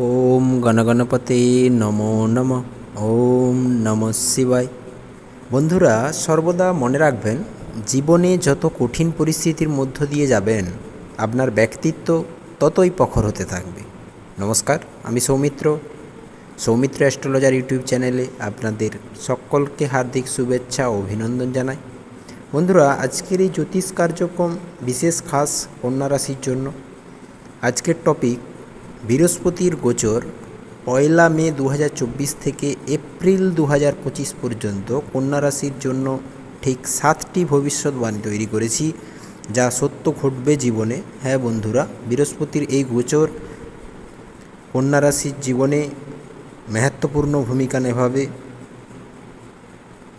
ওম গণগণপতে নমো নম, ওম নম শিবায়। বন্ধুরা, সর্বদা মনে রাখবেন, জীবনে যত কঠিন পরিস্থিতির মধ্য দিয়ে যাবেন, আপনার ব্যক্তিত্ব ততই প্রখর হতে থাকবে। নমস্কার, আমি সৌমিত্র। সৌমিত্র অ্যাস্ট্রোলজার ইউটিউব চ্যানেলে আপনাদের সকলকে হার্দিক শুভেচ্ছা ও অভিনন্দন জানাই। বন্ধুরা, আজকের এই জ্যোতিষ কার্যক্রম বিশেষ খাস কন্যা রাশির জন্য। আজকের টপিক বৃহস্পতির গোচর পয়লা মে দু হাজার চব্বিশ থেকে এপ্রিল দু হাজার পঁচিশ পর্যন্ত কন্যা রাশির জন্য ঠিক সাতটি ভবিষ্যৎবাণী তৈরি করেছি, যা সত্য ঘটবে জীবনে। হ্যাঁ বন্ধুরা, বৃহস্পতির এই গোচর কন্যা রাশির জীবনে মেহত্বপূর্ণ ভূমিকা নেভাবে।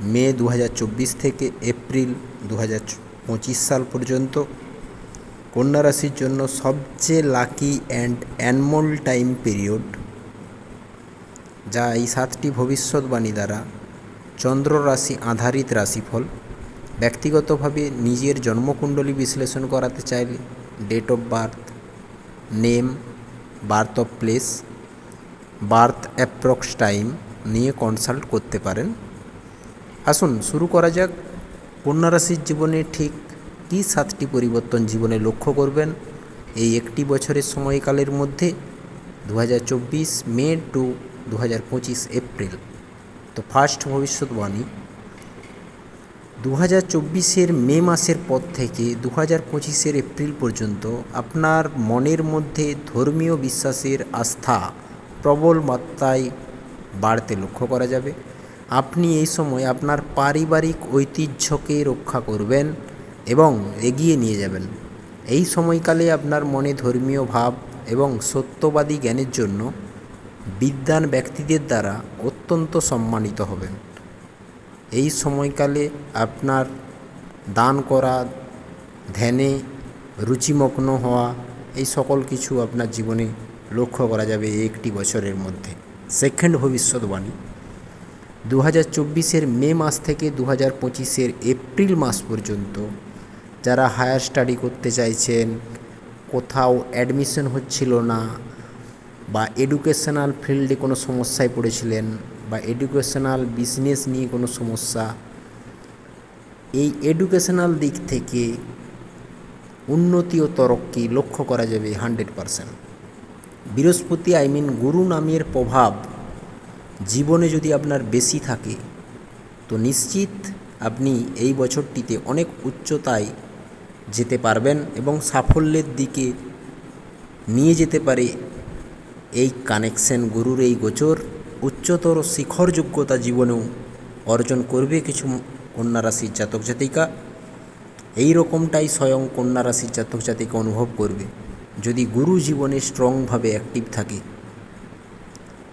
মে দু হাজার চব্বিশ থেকে এপ্রিল দু হাজার পঁচিশ সাল পর্যন্ত কন্যা রাশির জন্য সবচেয়ে লাকি অ্যান্ড অ্যানমোল টাইম পিরিয়ড যা এই সাতটি ভবিষ্যৎবাণী দ্বারা চন্দ্র রাশি আধারিত রাশিফল। ব্যক্তিগতভাবে নিজের জন্মকুণ্ডলী বিশ্লেষণ করাতে চাইলে date of birth name birth of place birth approx time নিয়ে কনসাল্ট করতে পারেন। আসুন শুরু করা যাক। কন্যা রাশির জীবনে ঠিক কী সাতটি পরিবর্তন জীবনে লক্ষ্য করবেন। এই একটি বছরের সময়কালের মধ্যে দু হাজার চব্বিশ মে টু দু হাজার পঁচিশ এপ্রিল। তো ফার্স্ট ভবিষ্যৎবাণী। দু হাজার চব্বিশের মে মাসের পর থেকে দু হাজার পঁচিশের এপ্রিল পর্যন্ত আপনার মনের মধ্যে ধর্মীয় বিশ্বাসের আস্থা প্রবল মাত্রায় বাড়তে লক্ষ্য করা যাবে। আপনি এই সময় আপনার পারিবারিক ঐতিহ্যকে রক্ষা করবেন। এবং এগিয়ে নিয়ে যাবেন। এই সময়কালে আপনার মনে ধর্মীয় ভাব এবং সত্যবাদী জ্ঞানের জন্য বিদ্বান ব্যক্তিদের দ্বারা অত্যন্ত সম্মানিত হবেন। এই সময়কালে আপনার দান করা, ধ্যানে রুচিমগ্ন হওয়া, এই সকল কিছু আপনার জীবনে লক্ষ্য করা যাবে একটি বছরের মধ্যে। সেকেন্ড ভবিষ্যৎবাণী। দু হাজার চব্বিশের মে মাস থেকে দু হাজার পঁচিশের এপ্রিল মাস পর্যন্ত যারা হায়ার স্টাডি করতে চাইছেন, কোথাও অ্যাডমিশন হচ্ছিল না বা এডুকেশনাল ফিল্ডে কোনো সমস্যায় পড়েছিলেন বা এডুকেশনাল বিজনেস নিয়ে কোনো সমস্যা, এই এডুকেশনাল দিক থেকে উন্নতি ও তরক্কি লক্ষ্য করা যাবে hundred percent? Brihaspati I mean Guru নামের প্রভাব জীবনে যদি আপনার বেশি থাকে, তো নিশ্চিত আপনি এই বছরটিতে অনেক উচ্চতায় যেতে পারবেন এবং সাফল্যের দিকে নিয়ে যেতে পারে এই কানেকশন গুরুর এই গোচর। উচ্চতর শিখর যোগ্যতা জীবনেও অর্জন করবে কিছু কন্যা রাশির জাতক জাতিকা। এই রকমটাই স্বয়ং কন্যা জাতক জাতিকা অনুভব করবে। যদি গুরু জীবনে স্ট্রংভাবে অ্যাক্টিভ থাকে,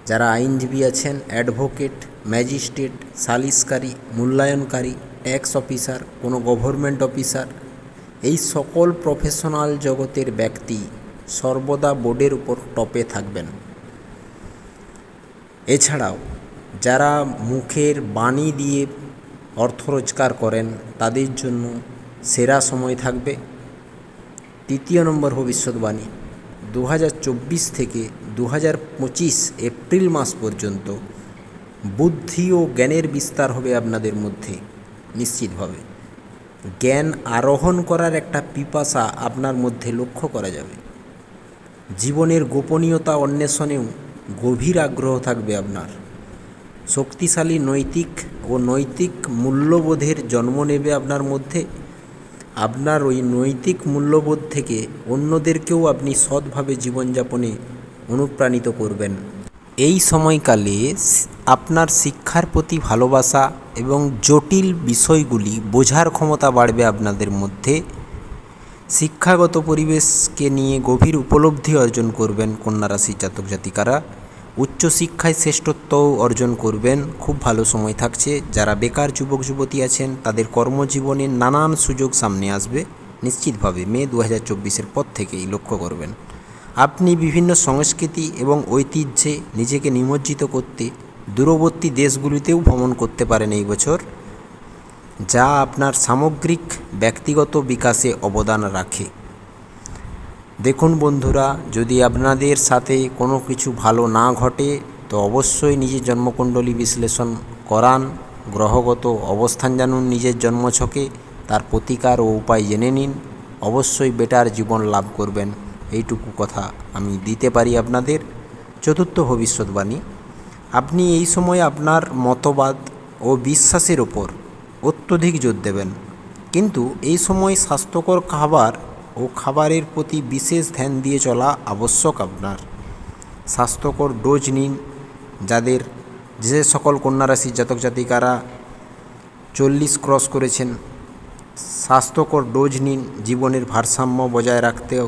যারা আইনজীবী আছেন অ্যাডভোকেট ম্যাজিস্ট্রেট সালিসকারী মূল্যায়নকারী ট্যাক্স অফিসার কোনো গভর্নমেন্ট অফিসার এই সকল প্রফেশনাল জগতের ব্যক্তি সর্বদা বোর্ডের উপর টপে থাকবেন। এছাড়াও, যারা মুখের বাণী দিয়ে অর্থ রোজগার করেন, তাদের জন্য সেরা সময় থাকবে। তৃতীয় নম্বর ভবিষ্যৎবাণী দু হাজার চব্বিশ থেকে দু হাজার পঁচিশ এপ্রিল মাস পর্যন্ত বুদ্ধি ও জ্ঞানের বিস্তার হবে আপনাদের মধ্যে, নিশ্চিতভাবে। জ্ঞান আরোহণ করার একটা পিপাসা আপনার মধ্যে লক্ষ্য করা যাবে। জীবনের গোপনীয়তা অন্বেষণেও গভীর আগ্রহ থাকবে আপনার। শক্তিশালী নৈতিক ও নৈতিক মূল্যবোধের জন্ম নেবে আপনার মধ্যে। আপনার ওই নৈতিক মূল্যবোধ থেকে অন্যদেরকেও আপনি সৎভাবে জীবনযাপনে অনুপ্রাণিত করবেন। এই সময়কালে আপনার শিক্ষার প্রতি ভালোবাসা এবং জটিল বিষয়গুলি বোঝার ক্ষমতা বাড়বে আপনাদের মধ্যে। শিক্ষাগত পরিবেশকে নিয়ে গভীর উপলব্ধি অর্জন করবেন কন্যা রাশির জাতক জাতিকারা। উচ্চশিক্ষায় শ্রেষ্ঠত্বও অর্জন করবেন। খুব ভালো সময় থাকছে। যারা বেকার যুবক যুবতী আছেন, তাদের কর্মজীবনে নানান সুযোগ সামনে আসবে। নিশ্চিতভাবে মে দু হাজার পর থেকেই লক্ষ্য করবেন। আপনি বিভিন্ন সংস্কৃতি এবং ঐতিহ্যে নিজেকে নিমজ্জিত করতে দূরবর্তী দেশগুলিতেও ভ্রমণ করতে পারেন এই বছর, যা আপনার সামগ্রিক ব্যক্তিগত বিকাশে অবদান রাখে। দেখুন বন্ধুরা, যদি আপনাদের সাথে কোনো কিছু ভালো না ঘটে, তো অবশ্যই নিজের জন্মকুণ্ডলী বিশ্লেষণ করান, গ্রহগত অবস্থান জানুন নিজের জন্মছকে, তার প্রতিকার ও উপায় জেনে নিন, অবশ্যই বেটার জীবন লাভ করবেন। এইটুকু কথা আমি দিতে পারি আপনাদের। চতুর্থ ভবিষ্যৎবাণী, আপনি এই সময় আপনার মতবাদ ও বিশ্বাসের ওপর অত্যধিক জোর দেবেন। কিন্তু এই সময় স্বাস্থ্যকর খাবার ও খাবারের প্রতি বিশেষ ধ্যান দিয়ে চলা আবশ্যক আপনার। স্বাস্থ্যকর ডোজ নিন, যাদের যে সকল কন্যা রাশির জাতক জাতিকারা চল্লিশ ক্রস করেছেন, স্বাস্থ্যকর ডোজ নিন, জীবনের ভারসাম্য বজায় রাখতেও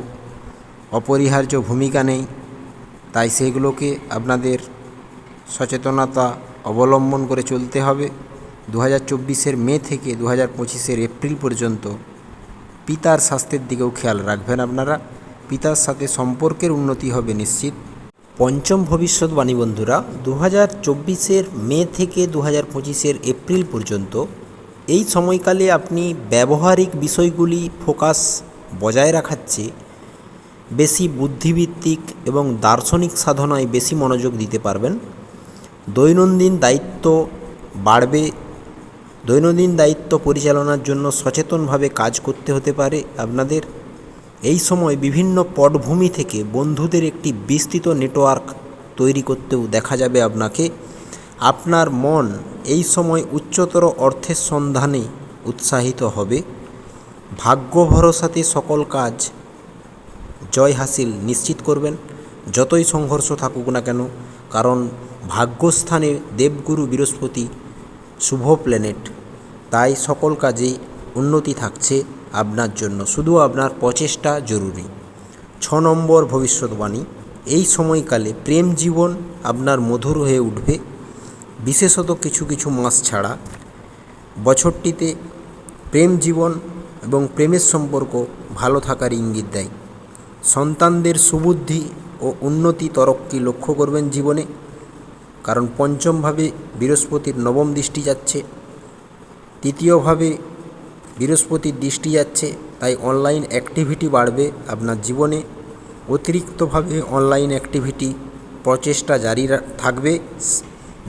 অপরিহার্য ভূমিকা নেই। তাই সেগুলোকে আপনাদের সচেতনতা অবলম্বন করে চলতে হবে। দু হাজার চব্বিশের মে থেকে দু হাজার পঁচিশের এপ্রিল পর্যন্ত পিতার স্বাস্থ্যের দিকেও খেয়াল রাখবেন আপনারা। পিতার সাথে সম্পর্কের উন্নতি হবে নিশ্চিত। পঞ্চম ভবিষ্যৎবাণী বন্ধুরা দু হাজার চব্বিশের মে থেকে দু হাজার পঁচিশের এপ্রিল পর্যন্ত এই সময়কালে আপনি ব্যবহারিক বিষয়গুলি ফোকাস বজায় রাখার চেয়ে বেশি বুদ্ধিভিত্তিক এবং দার্শনিক সাধনায় বেশি মনোযোগ দিতে পারবেন। দৈনন্দিন দায়িত্ব বাড়বে, দৈনন্দিন দায়িত্ব পরিচালনার জন্য সচেতনভাবে কাজ করতে হতে পারে আপনাদের। এই সময় বিভিন্ন পটভূমি থেকে বন্ধুদের একটি বিস্তৃত নেটওয়ার্ক তৈরি করতেও দেখা যাবে আপনাকে। আপনার মন এই সময় উচ্চতর অর্থের সন্ধানে উৎসাহিত হবে। ভাগ্য ভরসাতে সকল কাজ জয় হাসিল নিশ্চিত করবেন। যতই সংঘর্ষ থাকুক না কেন, কারণ ভাগ্যস্থানে দেবগুরু বৃহস্পতি শুভ প্ল্যানেট তাই সকল কাজেই উন্নতি থাকছে আপনার জন্য। শুধু আপনার প্রচেষ্টা জরুরি। ছ নম্বর ভবিষ্যৎবাণী। এই সময়কালে প্রেম জীবন আপনার মধুর হয়ে উঠবে। বিশেষত কিছু কিছু মাস ছাড়া। বছরটিতে প্রেম জীবন এবং প্রেমের সম্পর্ক ভালো থাকার ইঙ্গিত দেয়। সন্তানদের সুবুদ্ধি ও উন্নতি তরক্কি লক্ষ্য করবেন জীবনে, কারণ পঞ্চমভাবে বৃহস্পতির নবম দৃষ্টি যাচ্ছে, তৃতীয়ভাবে বৃহস্পতির দৃষ্টি যাচ্ছে, তাই অনলাইন অ্যাক্টিভিটি বাড়বে আপনার জীবনে, অতিরিক্তভাবে অনলাইন অ্যাক্টিভিটি প্রচেষ্টা জারি থাকবে,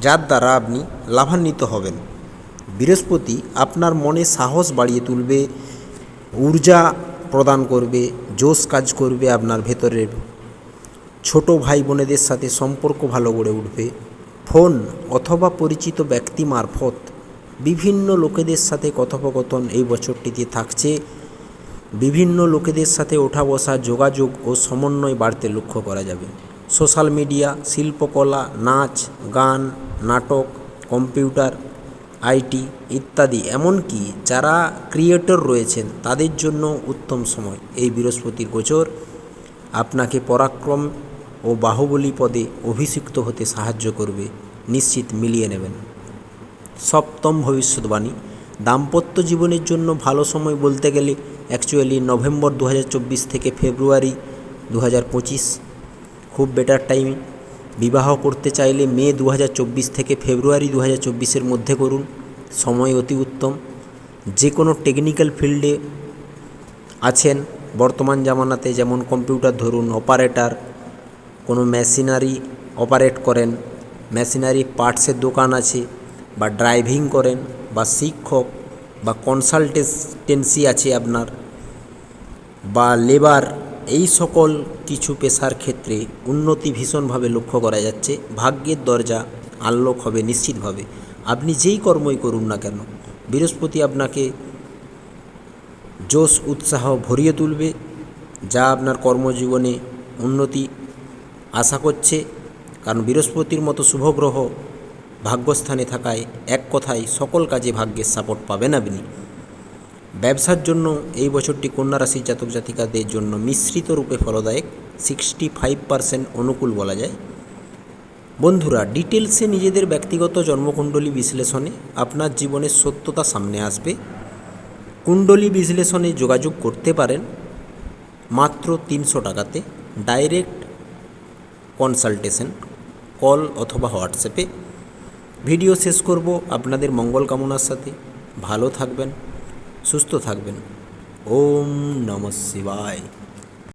যার দ্বারা আপনি লাভান্বিত হবেন। বৃহস্পতি আপনার মনে সাহস বাড়িয়ে তুলবে, ঊর্জা প্রদান করবে, জোশ কাজ করবে আপনার ভেতরের ছোট ভাই বোনেদের সাথে সম্পর্ক ভালো গড়ে উঠবে। ফোন অথবা পরিচিত ব্যক্তি মারফত বিভিন্ন লোকেদের সাথে কথোপকথন এই বছরটিতে থাকছে। বিভিন্ন লোকেদের সাথে ওঠা বসা যোগাযোগ ও সমন্বয় বাড়তে লক্ষ্য করা যাবে। সোশ্যাল মিডিয়া, শিল্পকলা, নাচ, গান, নাটক, কম্পিউটার আইটি ইত্যাদি, এমনকি যারা ক্রিয়েটর রয়েছেন, তাদের জন্য উত্তম সময়। এই বৃহস্পতির গোচর, আপনাকে পরাক্রম ও বাহুবলী পদে অভিষিক্ত হতে সাহায্য করবে। নিশ্চিত মিলিয়ে নেবেন। সপ্তম ভবিষ্যৎবাণী, দাম্পত্য জীবনের জন্য ভালো সময় বলতে গেলে অ্যাকচুয়ালি নভেম্বর দু হাজার চব্বিশ থেকে ফেব্রুয়ারি দু হাজার পঁচিশ, খুব বেটার টাইম বিবাহ করতে চাইলে মে দু হাজার চব্বিশ থেকে ফেব্রুয়ারি দু হাজার মধ্যে করুন। সময় অতি উত্তম। যে কোনো টেকনিক্যাল ফিল্ডে আছেন বর্তমান জামানাতে, যেমন কম্পিউটার ধরুন অপারেটার কোনো মেশিনারি অপারেট করেন মেশিনারি পার্টসের দোকান আছে বা ড্রাইভিং করেন বা শিক্ষক বা কনসালটেন্সি আছে আপনার, বা লেবার এই সকল কিছু পেশার ক্ষেত্রে উন্নতি ভীষণভাবে লক্ষ্য করা যাচ্ছে। ভাগ্যের দরজা আনলক হবে নিশ্চিতভাবে। আপনি যেই কর্মই করুন না কেন, বৃহস্পতি আপনাকে জোশ উৎসাহ ভরিয়ে তুলবে, যা আপনার কর্মজীবনে উন্নতি আশা করছে। কারণ বৃহস্পতির মতো শুভ গ্রহ ভাগ্যস্থানে থাকায় এক কথায় সকল কাজে ভাগ্যের সাপোর্ট পাবেন আপনি। ব্যবসার জন্য এই বছরটি কন্যা রাশির জাতক জাতিকাদের জন্য মিশ্রিত রূপে ফলদায়ক সিক্সটি ফাইভ পারসেন্ট অনুকূল বলা যায়। বন্ধুরা ডিটেলসে নিজেদের ব্যক্তিগত জন্মকুণ্ডলী বিশ্লেষণে আপনার জীবনের সত্যতা সামনে আসবে। কুণ্ডলী বিশ্লেষণে যোগাযোগ করতে পারেন মাত্র তিনশো টাকাতে ডাইরেক্ট কনসালটেশন, কল অথবা হোয়াটসঅ্যাপে। ভিডিও শেষ করব, আপনাদের মঙ্গল কামনার সাথে। ভালো থাকবেন। সুস্থ থাকবেন। ওম নম শিবায়।